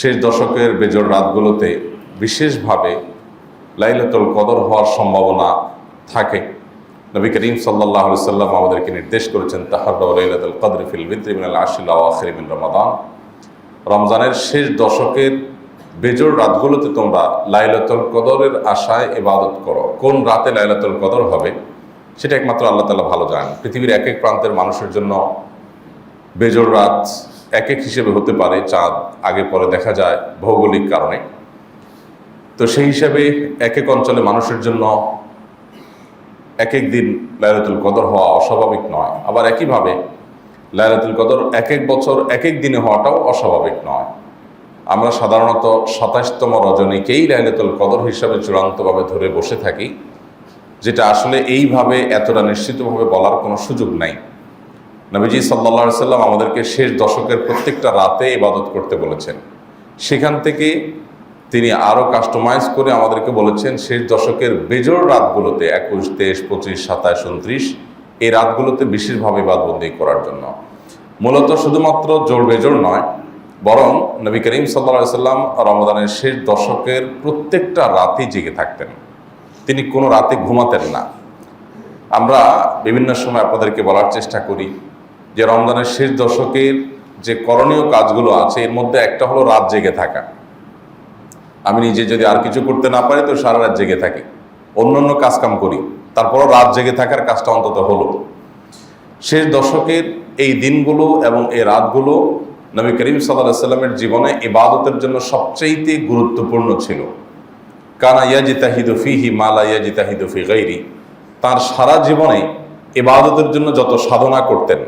শেষ দশকের বেজর রাতগুলোতে বিশেষভাবে লাইলাতুল কদর হওয়ার সম্ভাবনা থাকে। নবী করিম সাল্লাহ সাল্লাম আমাদেরকে নির্দেশ করেছেন তাহার লাইলাতুল কদর ফিল বিদ্রি মিনাল আশিল আখির মিন রমাদান। রমজানের শেষ দশকের বেজর রাতগুলোতে তোমরা লাইলাতুল কদরের আশায় ইবাদত করো। কোন রাতে লাইলাতুল কদর হবে, সেটা একমাত্র আল্লাহ তালা ভালো জানেন। পৃথিবীর এক এক প্রান্তের মানুষের জন্য বেজর রাত এক এক হিসেবে হতে পারে চাঁদ। আগে পরে দেখা যায় ভৌগোলিক কারণে। তো সেই হিসাবে এক এক অঞ্চলে মানুষের জন্য এক এক দিন লাইলাতুল কদর হওয়া অস্বাভাবিক নয়। আবার একইভাবে লাইলাতুল কদর এক এক বছর এক এক দিনে হওয়াটাও অস্বাভাবিক নয়। আমরা সাধারণত সাতাশতম রজনীকেই লাইলাতুল কদর হিসাবে চূড়ান্তভাবে ধরে বসে থাকি, যেটা আসলে এইভাবে এতটা নিশ্চিতভাবে বলার কোনো সুযোগ নাই। নবীজি সাল্লা সাল্লাম আমাদেরকে শেষ দশকের প্রত্যেকটা রাতে ইবাদত করতে বলেছেন। সেখান থেকে তিনি আরও কাস্টমাইজ করে আমাদেরকে বলেছেন, শেষ দশকের বেজোর রাতগুলোতে, একুশ, তেইশ, পঁচিশ, সাতাশ, উনত্রিশ, এই রাতগুলোতে বিশেষভাবে বাদবন্দি করার জন্য। মূলত শুধুমাত্র জোর বেজোর নয়, বরং নবী করিম সাল্লা সাল্লাম রমদানের শেষ দশকের প্রত্যেকটা রাতেই জেগে থাকতেন। তিনি কোনো রাতে ঘুমাতেন না। আমরা বিভিন্ন সময় আপনাদেরকে বলার চেষ্টা করি যে রমজানের শেষ দশকের যে করণীয় কাজগুলো আছে, এর মধ্যে একটা হলো রাত জেগে থাকা। আমি নিজে যদি আর কিছু করতে না পারি, তো সারা রাত জেগে থাকি। অন্য অন্য কাজকাম করি, তারপরও রাত জেগে থাকার কাজটা অন্তত হলো। শেষ দশকের এই দিনগুলো এবং এই রাতগুলো নবী করিম সাল্লাহ সাল্লামের জীবনে ইবাদতের জন্য সবচেয়েতে গুরুত্বপূর্ণ ছিল। কানা ইয়াজিতাহিদু ফিহি মালা ইয়াজিতাহিদু ফি গৈরি তার সারা জীবনে ইবাদতের জন্য যত সাধনা করতেন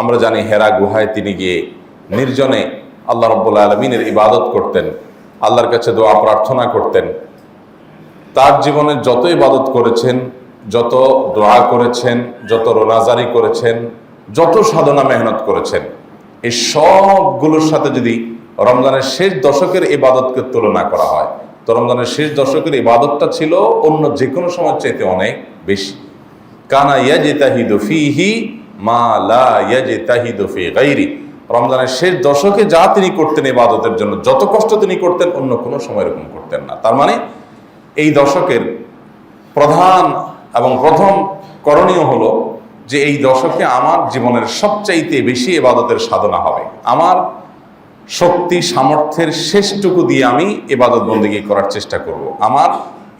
আমরা জানি হেরা গুহায় তিনি গিয়ে নির্জনে আল্লাহ রব্বুল্লা আলমিনের ইবাদত করতেন, আল্লাহর কাছে দোয়া, প্রার্থনা করতেন। তার জীবনে যত ইবাদত করেছেন, যত দোয়া করেছেন, যত রোনাজারি করেছেন, যত সাধনা মেহনত করেছেন, এই সবগুলোর সাথে যদি রমজানের শেষ দশকের ইবাদতকে তুলনা করা হয়, তো রমজানের শেষ দশকের ইবাদতটা ছিল অন্য যে কোনো সময় চাইতে অনেক বেশি। কানা ইয়াজিতাহিদু ফিহি মা লা ফি গাইরি রমজানের শেষ দশকে যা তিনি করতেন ইবাদতের জন্য, যত কষ্ট তিনি করতেন, অন্য কোনো সময় এরকম করতেন না। তার মানে এই দশকের প্রধান এবং প্রথম করণীয় হলো যে এই দশকে আমার জীবনের সবচাইতে বেশি এবাদতের সাধনা হবে। আমার শক্তি, সামর্থ্যের শেষটুকু দিয়ে আমি এবাদত বন্দিগি করার চেষ্টা করব। আমার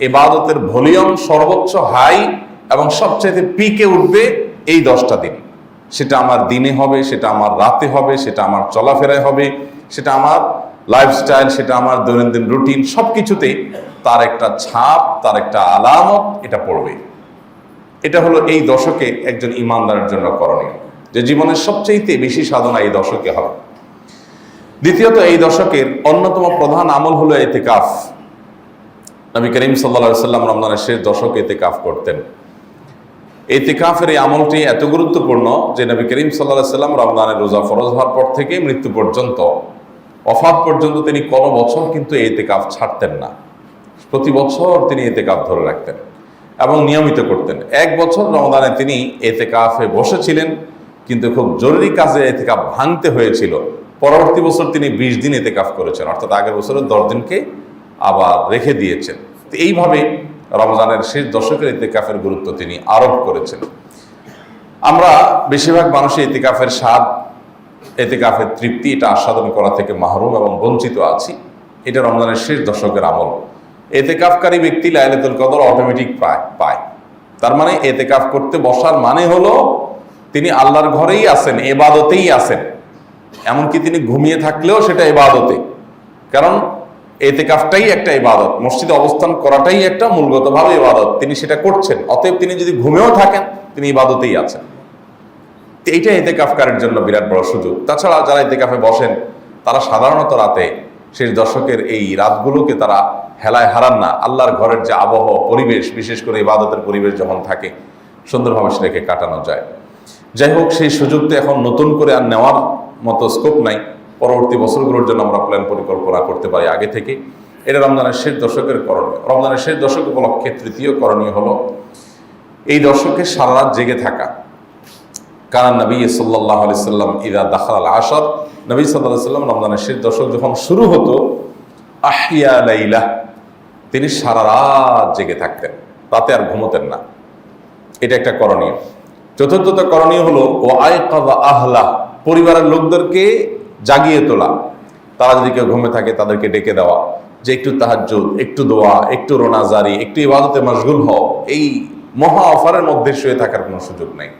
এবাদতের ভলিউম সর্বোচ্চ হাই এবং সবচাইতে পিকে উঠবে এই দশটা দিন। সেটা আমার দিনে হবে, সেটা আমার রাতে হবে, সেটা আমার চলাফেরায় হবে, সেটা আমার লাইফস্টাইল সেটা আমার দৈনন্দিন রুটিন সব কিছুতেই তার একটা ছাপ, তার একটা আলামত এটা পড়বে। এটা হলো এই দশকে একজন ইমানদারের জন্য করণীয়, যে জীবনের সবচেয়ে বেশি সাধনা এই দশকে হবে। দ্বিতীয়ত, এই দশকের অন্যতম প্রধান আমল হলো এতেকাফ। নবী করিম সাল্লা সাল্লাম রমজানের শেষ দশকে এতে এতেকাফ করতেন। এতেকাফের এই আমলটি এত গুরুত্বপূর্ণ যে নবী করিম সাল্লাহ সাল্লাম রমজানের রোজা ফরজ হওয়ার পর থেকে মৃত্যু পর্যন্ত, অফাত পর্যন্ত তিনি কোনো বছর কিন্তু এতেকাফ ছাড়তেন না। প্রতি বছর তিনি এতে এতেকাফ ধরে রাখতেন এবং নিয়মিত করতেন। এক বছর রমদানে তিনি এতেকাফে বসেছিলেন, কিন্তু খুব জরুরি কাজে এতে এতেকাফ ভাঙতে হয়েছিল। পরবর্তী বছর তিনি বিশ দিন এতে এতেকাফ করেছেন, অর্থাৎ আগের বছরের দশ দিনকে আবার রেখে দিয়েছেন। এইভাবে রমজানের শেষ দশকের এতেকাফের গুরুত্ব তিনি আরোপ করেছেন। আমরা বেশিরভাগ মানুষই এতেকাফের স্বাদ এতেকাফের তৃপ্তি, এটা আস্বাদন করা থেকে মাহরুম এবং বঞ্চিত আছি। এটা রমজানের শেষ দশকের আমল। এতেকাফকারী ব্যক্তি লাইলাতুল কদর অটোমেটিক পায় পায়। তার মানে এতেকাফ করতে বসার মানে হলো তিনি আল্লাহর ঘরেই আছেন, এবাদতেই আছেন। এমনকি তিনি ঘুমিয়ে থাকলেও সেটা এবাদতে। কারণ এতেকাফটাই একটা ইবাদত, মসজিদে অবস্থান করাটাই একটা মূলগতভাবে ইবাদত। তিনি সেটা করছেন, অতএব তিনি যদি ঘুমেও থাকেন, তিনি ইবাদতেই আছেন। এইটা এতেকাফকারের জন্য বিরাট বড় সুযোগ। তাছাড়া যারা এতেকাফে বসেন, তারা সাধারণত রাতে শেষ দশকের এই রাতগুলোকে তারা হেলায় হারান না। আল্লাহর ঘরের যে আবহাওয়া পরিবেশ, বিশেষ করে ইবাদতের পরিবেশ যখন থাকে, সুন্দরভাবে সেটাকে কাটানো যায়। যাই হোক, সেই সুযোগ তো এখন নতুন করে আর নেওয়ার মতো স্কোপ নাই। পরবর্তী বছরগুলোর জন্য আমরা প্ল্যান পরিকল্পনা করতে পারি আগে থেকে। এটা রমজানের শেষ দশকের করণীয়। রমজানের শেষ দশক উপলক্ষে তৃতীয় করণীয় হলো এই দশকে সারা রাত জেগে থাকা। কারণ নবী সাল্লাহ আলি সাল্লাম ইদা দাখাল আসর নবী সাল্লাহ সাল্লাম রমজানের শেষ দশক যখন শুরু হতো আহিয়া লাইলা, তিনি সারা রাত জেগে থাকতেন। রাতে আর ঘুমোতেন না। এটা একটা করণীয়। চতুর্থত করণীয় হলো ও আয়কাবা আহলা পরিবারের লোকদেরকে জাগিয়ে তোলা। তারা যদি কেউ ঘুমে থাকে, তাদেরকে ডেকে দেওয়া। যে একটু তাহাজ্জুদ, একটু দোয়া, একটু রোনাজারি, একটু ইবাদতে মশগুল হও, এই মহা অফারের মধ্যে শুয়ে থাকার কোনো সুযোগ নেই।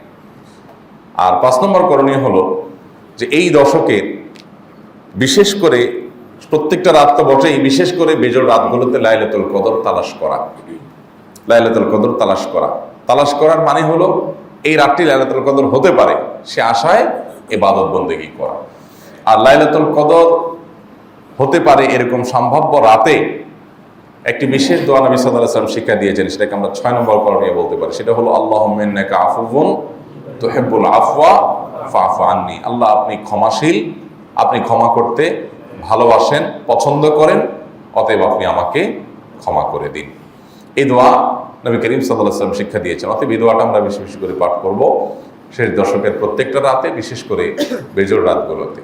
আর পাঁচ নম্বর করণীয় হলো যে এই দশকের বিশেষ করে প্রত্যেকটা রাত তো বটেই, বিশেষ করে বেজোর রাতগুলোতে লাইলাতুল কদর তালাশ করা। লাইলাতুল কদর তালাশ করা। তালাশ করার মানে হলো এই রাতটি লাইলাতুল কদর হতে পারে, সে আশায় এবাদত বন্দেগি করা। আর লাইলাতুল কদর হতে পারে এরকম সম্ভাব্য রাতে একটি বিশেষ দোয়া নবী সাল্লাহ সাল্লাম শিক্ষা দিয়েছেন, সেটাকে আমরা ছয় নম্বর করণীয় বলতে পারি। সেটা হলো আল্লাহ মেন্নাকা আফুবন তো হেব্বুল আফওয়া ফাফা আননি। আল্লাহ আপনি ক্ষমাশীল, আপনি ক্ষমা করতে ভালোবাসেন, পছন্দ করেন, অতএব আপনি আমাকে ক্ষমা করে দিন। এই দোয়া নবী করিম সাল্লাহ সাল্লাম শিক্ষা দিয়েছেন। অতএব এই দোয়াটা আমরা বেশি বেশি করে পাঠ করব। শেষ দশকের প্রত্যেকটা রাতে, বিশেষ করে বেজোর রাতগুলোতে।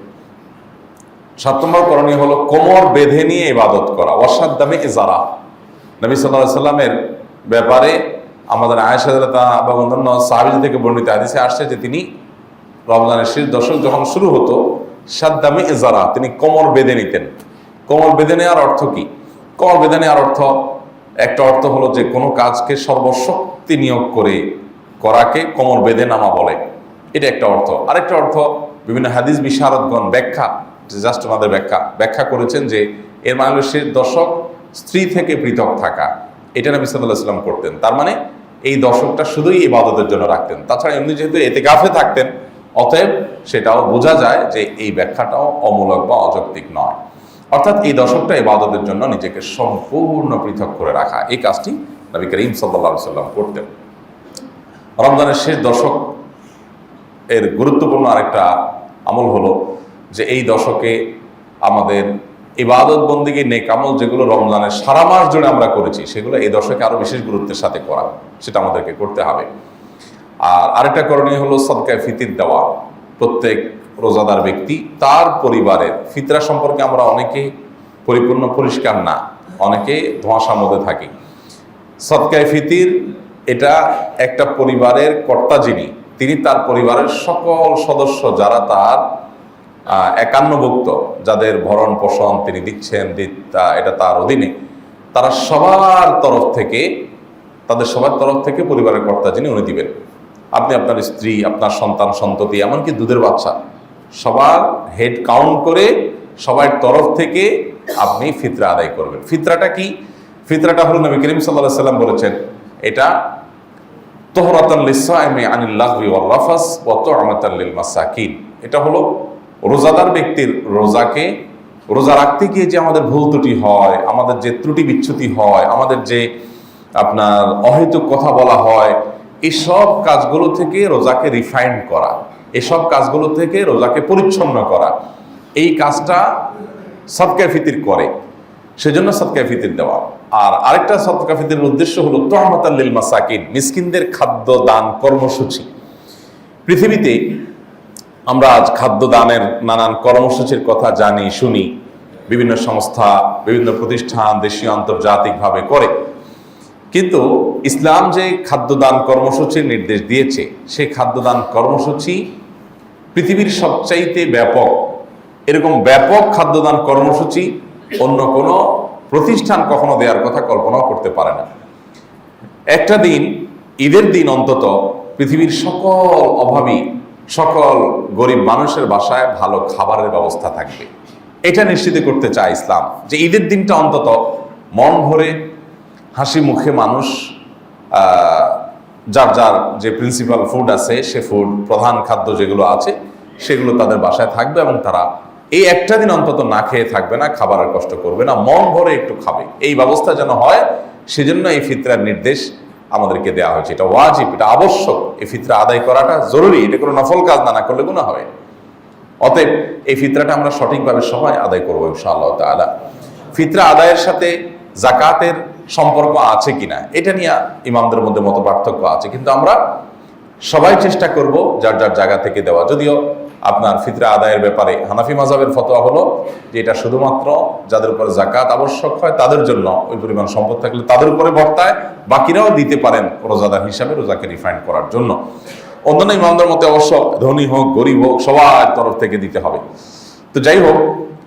সাত নম্বর করণীয় হলো কোমর বেঁধে নিয়ে ইবাদত করা। অসাদ দামে এজারা নবী সাল্লাহ সাল্লামের ব্যাপারে আমাদের আয়েশা বা অন্যান্য সাহাবিজ থেকে বর্ণিত আদিসে আসছে যে তিনি রমজানের শেষ দশক যখন শুরু হতো, সাদ্দামে এজারা তিনি কোমর বেঁধে নিতেন। কোমর বেঁধে নেওয়ার অর্থ কি? কোমর বেঁধে নেওয়ার অর্থ, একটা অর্থ হলো যে কোনো কাজকে সর্বশক্তি নিয়োগ করে করাকে কোমর বেঁধে নামা বলে। এটা একটা অর্থ। আরেকটা অর্থ, বিভিন্ন হাদিস বিশারদগণ ব্যাখ্যা জাস্ট ওনাদের ব্যাখ্যা। ব্যাখ্যা করেছেন যে এর মানে শেষ দশক স্ত্রী থেকে পৃথক থাকা। এটা নবী সাল্লাহ সাল্লাম করতেন। তার মানে এই দশকটা শুধুই ইবাদতের জন্য রাখতেন। তাছাড়া এমনি যেহেতু এতে গাফে থাকতেন, অতএব সেটাও বোঝা যায় যে এই ব্যাখ্যাটাও অমূলক বা অযৌক্তিক নয়। অর্থাৎ এই দশকটা ইবাদতের জন্য নিজেকে সম্পূর্ণ পৃথক করে রাখা। এই কাজটি নবী করিম সাল্লাহ সাল্লাম করতেন। রমজানের শেষ দশক এর গুরুত্বপূর্ণ আরেকটা আমল হলো যে এই দশকে আমাদের ইবাদত বন্দিকে নেকামল যেগুলো রমজানের সারা মাস জুড়ে আমরা করেছি, সেগুলো এই দশকে আরও বিশেষ গুরুত্বের সাথে করা, সেটা আমাদেরকে করতে হবে। আর আরেকটা করণীয় হলো সদকায় ফিতির দেওয়া। প্রত্যেক রোজাদার ব্যক্তি তার পরিবারের ফিতরা সম্পর্কে আমরা অনেকে পরিপূর্ণ পরিষ্কার না, অনেকে ধোঁয়াশার মধ্যে থাকি। সদকায় ফিতির এটা একটা পরিবারের কর্তা যিনি, তিনি তার পরিবারের সকল সদস্য যারা তার একান্নভুক্ত যাদের ভরণ পোষণ তিনি দিচ্ছেন তা- এটা তার অধীনে। তারা সবার তরফ থেকে, তাদের সবার তরফ থেকে পরিবারের কর্তা যিনি উনি দিবেন। আপনি আপনার স্ত্রী, আপনার সন্তান, সন্ততি, এমনকি দুধের বাচ্চা, সবার হেড কাউন্ট করে সবার তরফ থেকে আপনি ফিতরা আদায় করবেন। ফিতরাটা কি? ফিতরাটা হল নবী করিম সাল্লাহ সাল্লাম বলেছেন, এটা তোহরাতান লিসাইমি আনিল লাহবি ওয়াল রাফাস ওয়া তু'মাতান লিল মাসাকিন এটা হলো রোজাদার ব্যক্তির রোজাকে, রোজা রাখতে গিয়ে যে আমাদের ভুল ত্রুটি হয়, আমাদের যে ত্রুটি বিচ্ছুতি হয়, আমাদের যে আপনার অহেতুক কথা বলা হয়, এসব কাজগুলো থেকে রোজাকে রিফাইন করা, এসব কাজগুলো থেকে রোজাকে পরিচ্ছন্ন করা, এই কাজটা সদকায় ফিতির করে, সেজন্য সদকায় ফিতির দেওয়া। আর আরেকটা সদকা ফিতির উদ্দেশ্য হলো তোহমতাল্লিল মাসাকিন, মিসকিনদের খাদ্য, দান, কর্মসূচি। পৃথিবীতে আমরা আজ খাদ্য দানের নানান কর্মসূচির কথা জানি, শুনি, বিভিন্ন সংস্থা, বিভিন্ন প্রতিষ্ঠান দেশীয় আন্তর্জাতিকভাবে করে। কিন্তু ইসলাম যে খাদ্যদান কর্মসূচির নির্দেশ দিয়েছে সেই খাদ্যদান কর্মসূচি পৃথিবীর সবচাইতে ব্যাপক। এরকম ব্যাপক খাদ্যদান কর্মসূচি অন্য কোনো প্রতিষ্ঠান কখনো দেওয়ার কথা কল্পনাও করতে পারে না। একটা দিন, ঈদের দিন অন্তত পৃথিবীর সকল অভাবী সকল গরিব মানুষের বাসায় ভালো খাবারের ব্যবস্থা থাকবে। এটা নিশ্চিত করতে চায় ইসলাম যে ঈদের দিনটা অন্তত মন ভরে, হাসি মুখে মানুষ যার যার যে প্রিন্সিপাল ফুড আছে, সে ফুড প্রধান খাদ্য যেগুলো আছে, সেগুলো তাদের বাসায় থাকবে এবং তারা এই একটা দিন অন্তত না খেয়ে থাকবে না, খাবারের কষ্ট করবে না, মন ভরে একটু খাবে। এই ব্যবস্থা যেন হয়, সেজন্য এই ফিতরার নির্দেশ আমাদেরকে দেওয়া হয়েছে। এটা ওয়াজিব, এটা আবশ্যক। এই ফিতরা আদায় করাটা জরুরি। এটা কোনো নফল কাজ না না করলে গুণা হবে অতএব এই ফিতরাটা আমরা সঠিকভাবে সবাই আদায় করব ইনশাআল্লাহ তাআলা। ফিতরা আদায়ের সাথে জাকাতের সম্পর্ক আছে কিনা, এটা নিয়ে ইমামদের মধ্যে মত পার্থক্য আছে। কিন্তু আমরা সবাই চেষ্টা করব যার যার জায়গা থেকে দেওয়া। যদিও আপনার ফিতরা আদায়ের ব্যাপারে হানাফি মাজাবের ফতোয়া হলো যে এটা শুধুমাত্র যাদের উপরে জাকাত আবশ্যক হয়, তাদের জন্য ওই পরিমাণ সম্পদ থাকলে তাদের উপরে বর্তায়, বাকিরাও দিতে পারেন রোজাদার হিসাবে রোজাকে রিফাইন করার জন্য। অন্যান্য ইমামদের মতে অবশ্য ধনী হোক, গরিব হোক, সবার তরফ থেকে দিতে হবে। তো যাই হোক,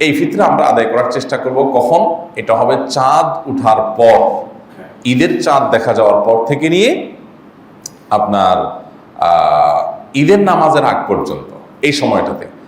এই ফিতরা আমরা আদায় করার চেষ্টা করব। কখন? এটা হবে চাঁদ উঠার পর। ঈদের চাঁদ দেখা যাওয়ার পর থেকে নিয়ে আপনার ঈদের নামাজের আগ পর্যন্ত। এই সময়টাতে।